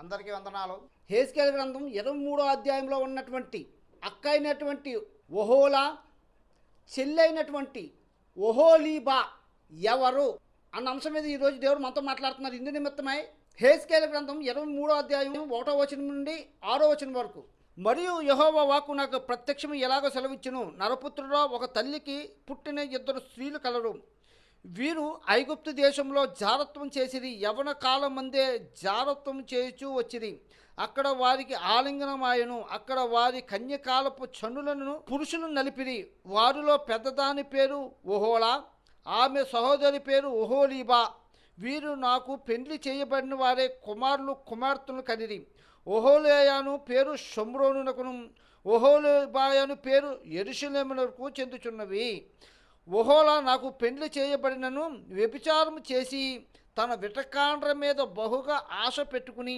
అందరికీ వందనాలు. హేస్కేల్ గ్రంథం ఇరవై మూడో అధ్యాయంలో ఉన్నటువంటి అక్క అయినటువంటి ఒహోలా చెల్లైనటువంటి ఒహోలీబా ఎవరు అన్న అంశం మీద ఈరోజు దేవుడు మనతో మాట్లాడుతున్నారు. ఇందు నిమిత్తమై హేస్కేల్ గ్రంథం ఇరవై మూడో అధ్యాయం ఒకటో వచనం నుండి ఆరో వచనం వరకు. మరియు యహోవా వాకు నాకు ప్రత్యక్షం ఎలాగో సెలవిచ్చును. నరపుత్రుడో ఒక తల్లికి పుట్టిన ఇద్దరు స్త్రీలు కలరు. వీరు ఐగుప్తు దేశంలో జారత్వం చేసిరి యవన కాలం మందే జారత్వం చేయుచూ వచ్చిరి. అక్కడ వారికి ఆలింగనమాయను అక్కడ వారి కన్యకాలపు చనులను పురుషులను నలిపిరి. వారిలో పెద్దదాని పేరు ఒహోలా ఆమె సహోదరి పేరు ఓహోలీబా వీరు నాకు పెండ్లి చేయబడిన వారే కుమారులు కుమార్తెలు కనిరి. ఓహోలేయాను పేరు షమ్రోనునకును ఓహోలేబాయను పేరు ఎరుషులేమునకు చెందుచున్నవి. ఓహోలా నాకు పెండ్లి చేయబడినను వ్యభిచారం చేసి తన విటకాండ్ర మీద బహుగా ఆశ పెట్టుకుని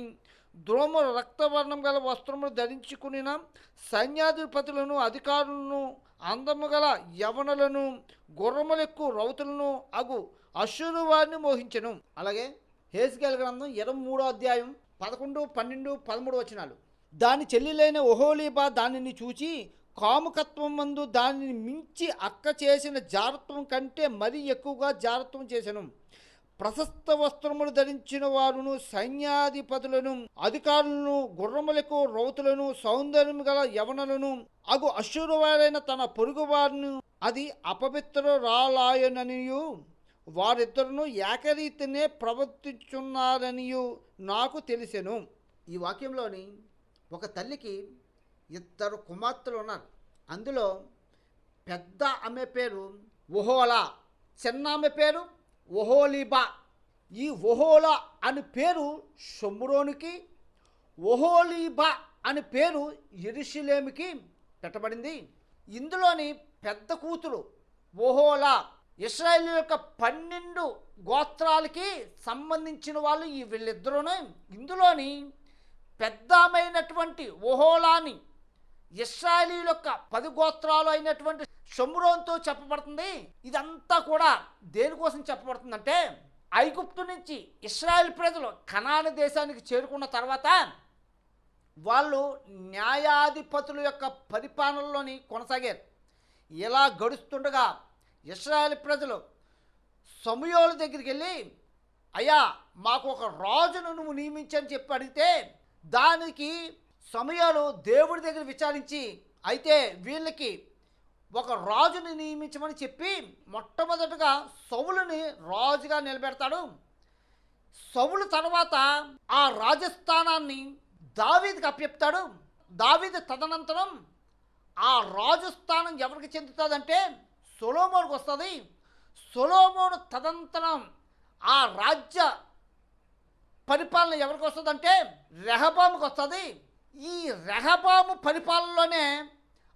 ద్రోమ రక్తవర్ణం గల వస్త్రములు ధరించుకునిన సైన్యాధిపతులను అధికారులను అందము గల యవనులను గుర్రములెక్కు రౌతులను అగు అశ్వరు వారిని మోహించను. అలాగే హేస్కేల్ గ్రంథం ఇరవై మూడో అధ్యాయం పదకొండు పన్నెండు పదమూడు వచనాలు. దాని చెల్లిలైన ఒహోలీబా దానిని చూచి కాముకత్వం మందు దానిని మించి అక్క చేసిన జారత్వం కంటే మరీ ఎక్కువగా జారత్వం చేశాను. ప్రశస్త వస్త్రములు ధరించిన వారును సైన్యాధిపతులను అధికారులను గుర్రములకు రౌతులను సౌందర్యం గల యవనలను అగు అశురువారైన తన పొరుగు వారిని అది అపవిత్ర రాలాయననియు. వారిద్దరును ఏకరీతినే ప్రవర్తించున్నారనియు నాకు తెలిసెను. ఈ వాక్యంలోని ఒక తల్లికి ఇద్దరు కుమార్తెలు ఉన్నారు. అందులో పెద్ద ఆమె పేరు ఒహోలా చిన్న ఆమె పేరు ఒహోలీబా. ఈ ఒహోలా అని పేరు షొమ్రోనికి ఒహోలీబా అని పేరు ఎరుషులేమికి పెట్టబడింది. ఇందులోని పెద్ద కూతురు ఒహోలా ఇస్రాయేల్ యొక్క పన్నెండు గోత్రాలకి సంబంధించిన వాళ్ళు ఈ వీళ్ళిద్దరూనే. ఇందులోని పెద్దమైనటువంటి ఒహోలాని ఇస్రాయలీల యొక్క పది గోత్రాలు అయినటువంటి షమ్రోన్తో చెప్పబడుతుంది. ఇదంతా కూడా దేనికోసం చెప్పబడుతుందంటే ఐగుప్తు నుంచి ఇస్రాయేల్ ప్రజలు కనాన దేశానికి చేరుకున్న తర్వాత వాళ్ళు న్యాయాధిపతుల యొక్క పరిపాలనలోని కొనసాగారు. ఇలా గడుస్తుండగా ఇస్రాయల్ ప్రజలు సమయోల దగ్గరికి వెళ్ళి అయ్యా మాకు ఒక రాజును నువ్వు నియమించని చెప్పి అడిగితే దానికి సమయాలు దేవుడి దగ్గర విచారించి అయితే వీళ్ళకి ఒక రాజుని నియమించమని చెప్పి మొట్టమొదటగా సౌలుని రాజుగా నిలబెడతాడు. సౌలు తర్వాత ఆ రాజస్థానాన్ని దావీదికి అప్పచెప్తాడు. దావీది తదనంతరం ఆ రాజస్థానం ఎవరికి చెందుతుందంటే సొలోమోనుకు వస్తుంది. సొలోమోను తదనంతరం ఆ రాజ్య పరిపాలన ఎవరికి వస్తుందంటే రెహబాముకి వస్తుంది. ఈ రెహబాము పరిపాలనలోనే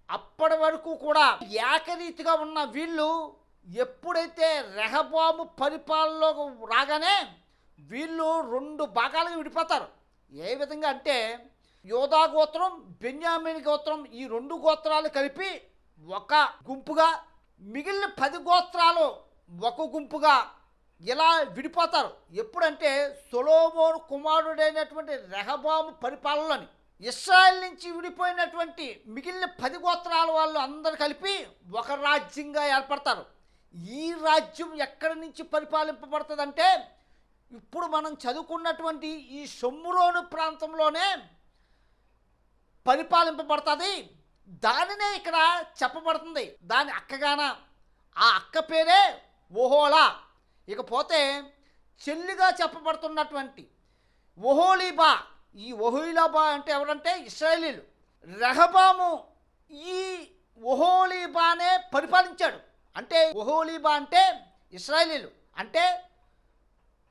అప్పటి వరకు కూడా ఏకరీతిగా ఉన్న వీళ్ళు ఎప్పుడైతే రెహబాము పరిపాలనలో రాగానే వీళ్ళు రెండు భాగాలుగా విడిపోతారు. ఏ విధంగా అంటే యోధా గోత్రం బెన్యామిన్ గోత్రం ఈ రెండు గోత్రాలు కలిపి ఒక గుంపుగా మిగిలిన పది గోత్రాలు ఒక గుంపుగా ఇలా విడిపోతారు. ఎప్పుడంటే సొలోమోను కుమారుడైనటువంటి రెహబాము పరిపాలనని ఇస్రాయల్ నుంచి విడిపోయినటువంటి మిగిలిన పది గోత్రాల వాళ్ళు అందరు కలిపి ఒక రాజ్యంగా ఏర్పడతారు. ఈ రాజ్యం ఎక్కడి నుంచి పరిపాలింపబడుతుందంటే ఇప్పుడు మనం చదువుకున్నటువంటి ఈ సొమ్మురోను ప్రాంతంలోనే పరిపాలింపబడుతుంది. దానినే ఇక్కడ చెప్పబడుతుంది. దాని అక్కగాన ఆ అక్క పేరే ఓహోలా. ఇకపోతే చెల్లిగా చెప్పబడుతున్నటువంటి ఓహోలీబా ఈ ఒహోలీబా అంటే ఎవరంటే ఇస్రాయేలీలు. రెహబాము ఈ ఒహోలీబానే పరిపాలించాడు. అంటే ఒహోలీబా అంటే ఇస్రాయేలీలు. అంటే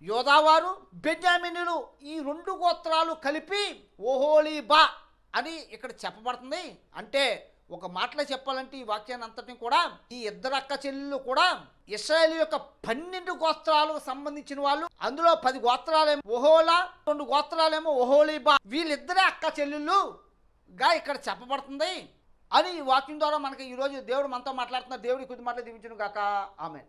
యోధావారు బెంజామినులు ఈ రెండు గోత్రాలు కలిపి ఓహోలీబా అని ఇక్కడ చెప్పబడుతుంది. అంటే ఒక మాటలో చెప్పాలంటే ఈ వాక్యాన్ని అంతటిని కూడా ఈ ఇద్దరు అక్క చెల్లెళ్ళు కూడా ఇస్రాయేల్ యొక్క పన్నెండు గోత్రాలకు సంబంధించిన వాళ్ళు. అందులో పది గోత్రాలేమో ఓహోలా రెండు గోత్రాలేమో ఓహోలీబా వీళ్ళిద్దరే అక్క చెల్లెళ్ళుగా ఇక్కడ చెప్పబడుతుంది అని ఈ వాక్యం ద్వారా మనకి ఈరోజు దేవుడు మనతో మాట్లాడుతున్న దేవుడి కొద్ది మాటలు దీవించును కాక ఆమె